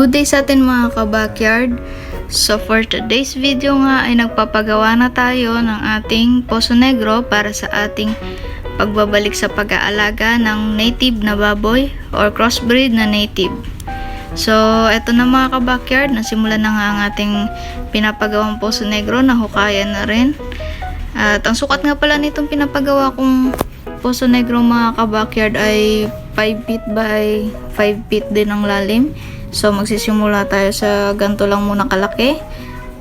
Good day sa atin mga ka-backyard. So for today's video nga ay nagpapagawa na tayo ng ating Poso Negro para sa ating pagbabalik sa pag-aalaga ng native na baboy or crossbreed na native. So eto na mga ka-backyard, nasimulan na nga ang ating pinapagawang Poso Negro na hukayan na rin. At ang sukat nga pala nitong pinapagawa kong Poso Negro mga ka-backyard ay 5 feet by 5 feet din ang lalim. So magsisimula tayo sa ganito lang muna kalaki.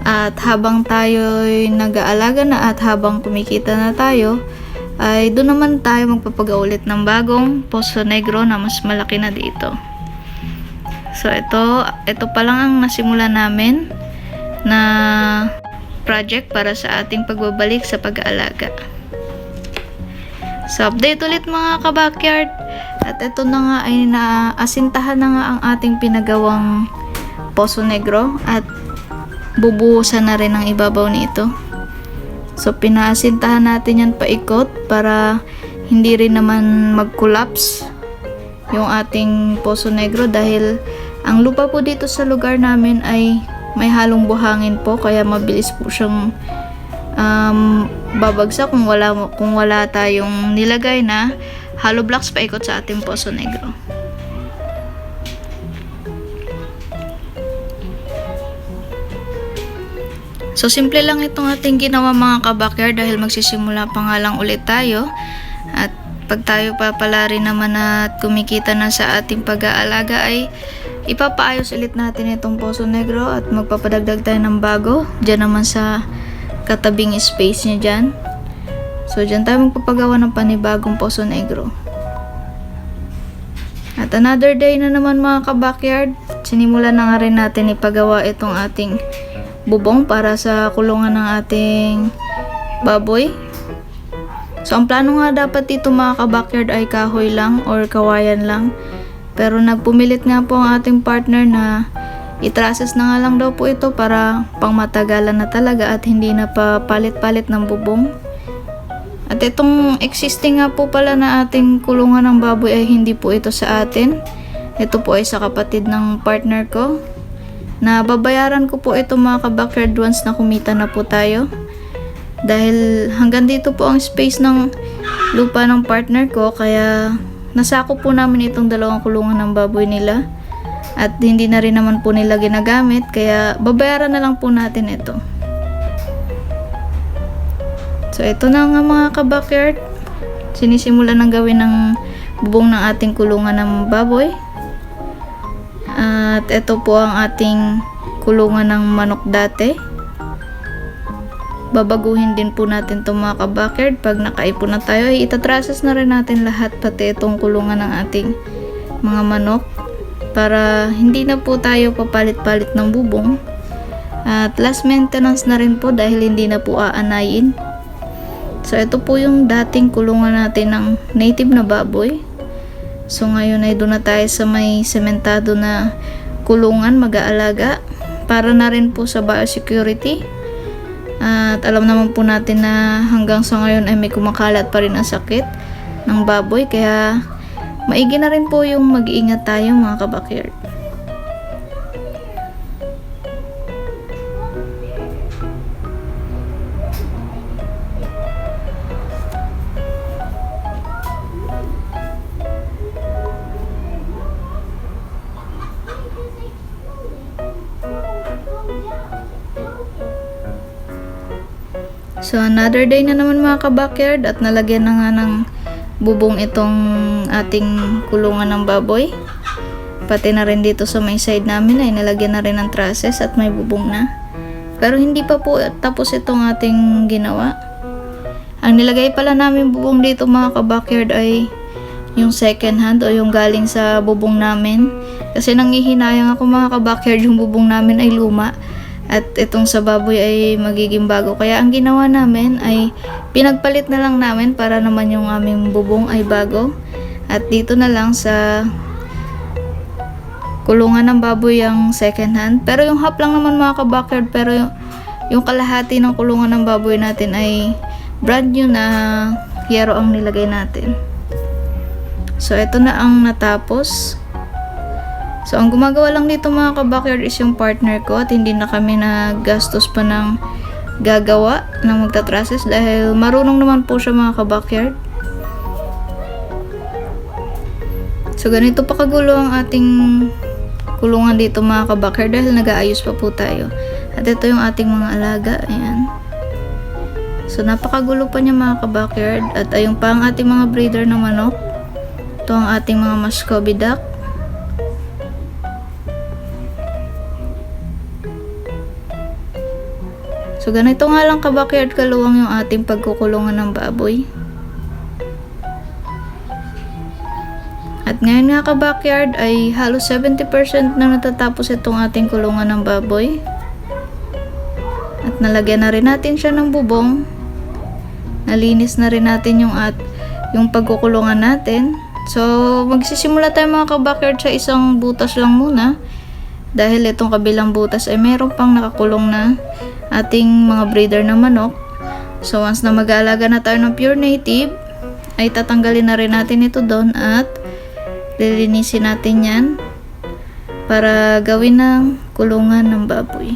At habang tayo nag-aalaga na at habang kumikita na tayo, ay doon naman tayo magpapagaulit ng bagong Poso Negro na mas malaki na dito. So ito, ito pa lang ang nasimula namin na project para sa ating pagbabalik sa pag-aalaga. So update ulit mga ka-backyard. At ito na nga ay naasintahan na nga ang ating pinagawang Poso Negro at bubuhusan na rin ang ibabaw nito. So pinaasintahan natin yan paikot para hindi rin naman mag-collapse yung ating Poso Negro dahil ang lupa po dito sa lugar namin ay may halong buhangin po kaya mabilis po siyang um, babagsak kung wala kung wala tayong nilagay na hollow blocks paikot sa ating Poso Negro. So, simple lang itong ating ginawa mga kabakyer dahil magsisimula pa nga lang ulit tayo. At pag tayo pa pala rin naman at kumikita na sa ating pag-aalaga ay ipapaayos ulit natin itong Poso Negro at magpapadagdag tayo ng bago. Diyan naman sa katabing space niya dyan. So, dyan tayo magpapagawa ng panibagong Poso Negro. At another day na naman mga ka-backyard, sinimula na nga rin natin ipagawa itong ating bubong para sa kulungan ng ating baboy. So, ang plano nga dapat dito mga ka-backyard ay kahoy lang or kawayan lang. Pero nagpumilit nga po ang ating partner na itrases na nga lang daw po ito para pangmatagalan na talaga at hindi na pa palit-palit ng bubong. At itong existing nga po pala na ating kulungan ng baboy ay hindi po ito sa atin. Ito po ay sa kapatid ng partner ko. Na babayaran ko po ito mga ka-backyard once na kumita na po tayo. Dahil hanggang dito po ang space ng lupa ng partner ko kaya nasako po namin itong dalawang kulungan ng baboy nila. At hindi na rin naman po nila ginagamit kaya babayaran na lang po natin ito. So, ito na nga mga ka-backyard. Sinisimula ng gawin ng bubong ng ating kulungan ng baboy. At ito po ang ating kulungan ng manok dati. Babaguhin din po natin itong mga ka-backyard. Pag nakaipon na tayo, ay itatrases na rin natin lahat pati itong kulungan ng ating mga manok. Para hindi na po tayo papalit-palit ng bubong. At last maintenance na rin po dahil hindi na po aanayin. So, ito po yung dating kulungan natin ng native na baboy. So, ngayon ay doon na tayo sa may sementado na kulungan mag-aalaga para na rin po sa biosecurity. At alam naman po natin na hanggang sa ngayon ay may kumakalat pa rin ang sakit ng baboy. Kaya, maigi na rin po yung mag-iingat tayo mga kabakyard. So another day na naman mga ka-backyard at nalagyan na nga ng bubong itong ating kulungan ng baboy. Pati na rin dito sa may side namin ay nalagyan na rin ng trusses at may bubong na. Pero hindi pa po tapos itong ating ginawa. Ang nilagay pala namin bubong dito mga ka-backyard ay yung second hand o yung galing sa bubong namin. Kasi nangihinayang ako mga ka-backyard yung bubong namin ay luma. At itong sa baboy ay magiging bago. Kaya ang ginawa namin ay pinagpalit na lang namin para naman yung aming bubong ay bago. At dito na lang sa kulungan ng baboy ang second hand. Pero yung half lang naman mga ka-backyard. Pero yung, yung kalahati ng kulungan ng baboy natin ay brand new na yero ang nilagay natin. So, ito na ang natapos. So, ang gumagawa lang dito mga ka-backyard is yung partner ko at hindi na kami nagastos pa ng gagawa ng magtatrases dahil marunong naman po siya mga ka-backyard. So, ganito pa kagulo ang ating kulungan dito mga ka-backyard dahil nag-aayos pa po tayo. At ito yung ating mga alaga. Ayan. So, napakagulo pa niya mga ka-backyard. At ayun pa ang ating mga breeder ng manok. Ito ang ating mga Muscovy duck. So, ganito nga lang ka-backyard kaluwang yung ating pagkukulungan ng baboy. At ngayon nga ka-backyard ay halos 70% na natatapos itong ating kulungan ng baboy. At nalagyan na rin natin siya ng bubong. Nalinis na rin natin yung at yung pagkukulungan natin. So, magsisimula tayo mga ka-backyard sa isang butas lang muna. Dahil itong kabilang butas ay meron pang nakakulong na ating mga breeder ng manok. So, once na mag-aalaga na tayo ng pure native, ay tatanggalin na rin natin ito doon at lilinisin natin yan para gawin ng kulungan ng baboy.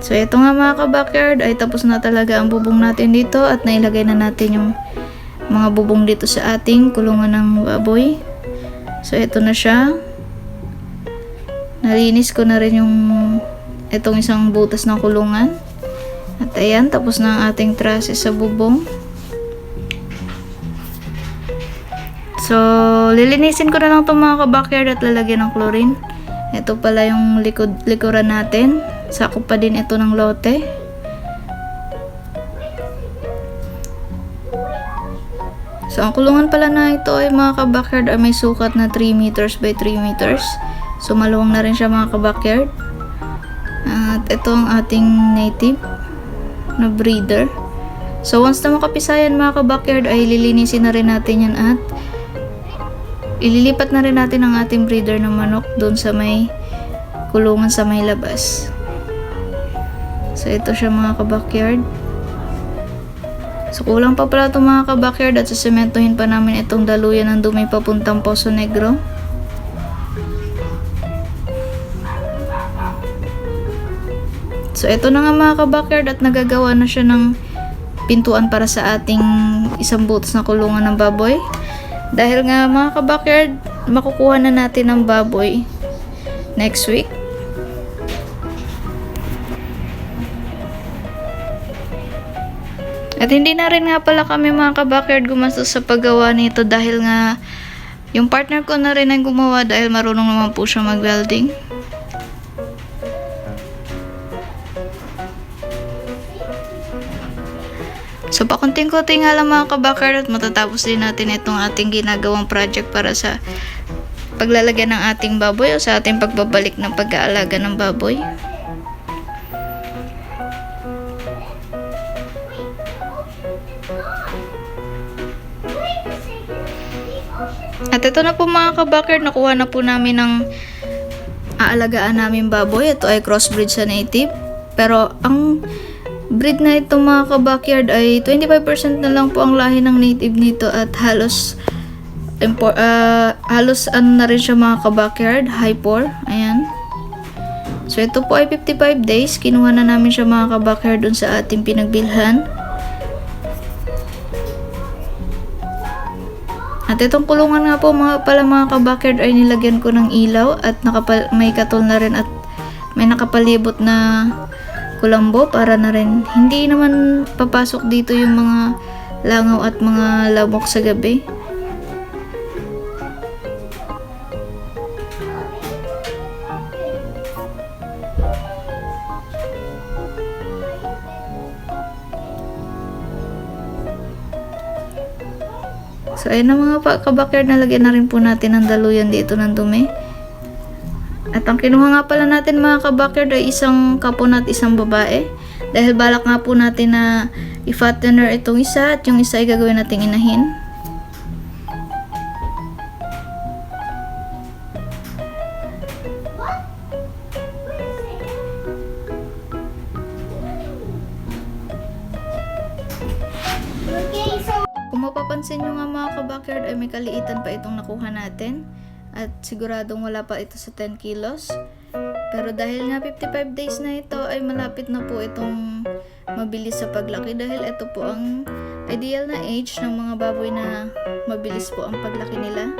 So, ito nga mga ka-backyard ay tapos na talaga ang bubong natin dito at nailagay na natin yung mga bubong dito sa ating kulungan ng baboy. So, ito na siya. Nalinis ko na rin yung itong isang butas ng kulungan. At ayan, tapos na ang ating trusses sa bubong. So, lilinisin ko na lang itong mga ka-backyard at lalagyan ng chlorine. Ito pala yung likod, likuran natin. Sakop pa din ito ng lote. So, ang kulungan pala na ito ay mga ka-backyard ay may sukat na 3 meters by 3 meters. So, maluwang na rin siya mga ka-backyard. At ito ang ating native na breeder. So, once na makapisayan mga ka-backyard ay lilinisin na rin natin yan at ililipat na rin natin ang ating breeder ng manok doon sa may kulungan sa may labas. So, ito siya mga ka-backyard. So, kulang pa pala itong mga ka-backyard at sasementohin pa namin itong daluyan ng dumi papuntang Poso Negro. So, ito na nga mga ka-backyard at nagagawa na siya ng pintuan para sa ating isang butas na kulungan ng baboy. Dahil nga mga ka-backyard, makukuha na natin ng baboy next week. At hindi na rin nga pala kami mga ka-backyard gumastos sa paggawa nito dahil nga yung partner ko na rin ang gumawa dahil marunong naman po siya mag-welding. So, pakunting-kunting nga lang mga kabakar at matatapos din natin itong ating ginagawang project para sa paglalagyan ng ating baboy o sa ating pagbabalik ng pag-aalaga ng baboy. At ito na po mga kabakar, nakuha na po namin ng aalagaan namin baboy. Ito ay crossbreed sa native. Pero ang breed na ito mga ka-backyard ay 25% na lang po ang lahi ng native nito at halos impor, ah, halos ano na rin siya mga ka-backyard, high pour. Ayan. So ito po ay 55 days. Kinuha na namin siya mga ka-backyard dun sa ating pinagbilhan. At itong kulungan nga po mga pala mga ka-backyard ay nilagyan ko ng ilaw at nakapal, may katol na rin at may nakapalibot na kulambo para na rin hindi naman papasok dito yung mga langaw at mga lamok sa gabi. So, ayun na mga kabakyard, nalagyan na rin po natin ang daluyan dito ng dumi. At ang kinuha nga pala natin mga kabakyard ay isang kapon at isang babae. Dahil balak nga po natin na i-fattener itong isa at yung isa ay gagawin nating inahin. Kung mapapansin nyo nga mga kabakyard ay may kaliitan pa itong nakuha natin. At siguradong wala pa ito sa 10 kilos. Pero dahil nga 55 days na ito ay malapit na po itong mabilis sa paglaki dahil ito po ang ideal na age ng mga baboy na mabilis po ang paglaki nila.